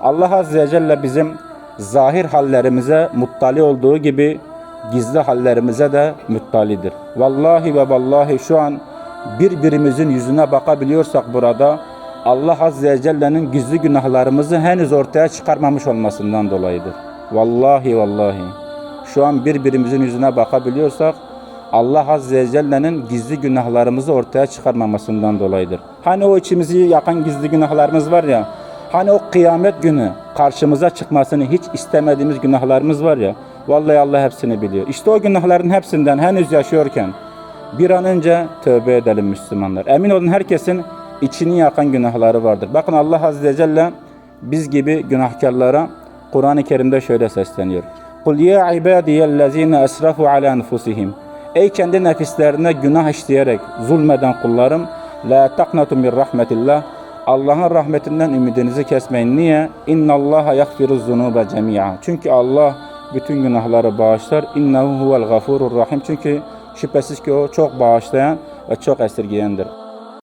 Allah Azze ve Celle bizim zahir hallerimize muttali olduğu gibi gizli hallerimize de muttalidir. Vallahi ve vallahi şu an birbirimizin yüzüne bakabiliyorsak burada Allah Azze ve Celle'nin gizli günahlarımızı henüz ortaya çıkarmamış olmasından dolayıdır. Vallahi vallahi. Şu an birbirimizin yüzüne bakabiliyorsak Allah Azze ve Celle'nin gizli günahlarımızı ortaya çıkarmamasından dolayıdır. Hani o içimizi yakan gizli günahlarımız var ya, hani o kıyamet günü karşımıza çıkmasını hiç istemediğimiz günahlarımız var ya, vallahi Allah hepsini biliyor. İşte o günahların hepsinden henüz yaşıyorken bir an önce tövbe edelim Müslümanlar. Emin olun herkesin içini yakan günahları vardır. Bakın Allah Azze ve Celle biz gibi günahkarlara Kur'an-ı Kerim'de şöyle sesleniyor. Kul ya ibadiyellezine esrafu ala enfusihim. Ey kendi nefislerine günah işleyerek zulmeden kullarım. La taqnatu min rahmetillah. Allah'ın rahmetinden ümidinizi kesmeyin. Niye? İnna Allaha yaghfiru zunuba cemi'a. Çünkü Allah bütün günahları bağışlar. İnnehu huvel gafurur rahim. Çünkü şüphesiz ki o çok bağışlayan ve çok esirgeyendir.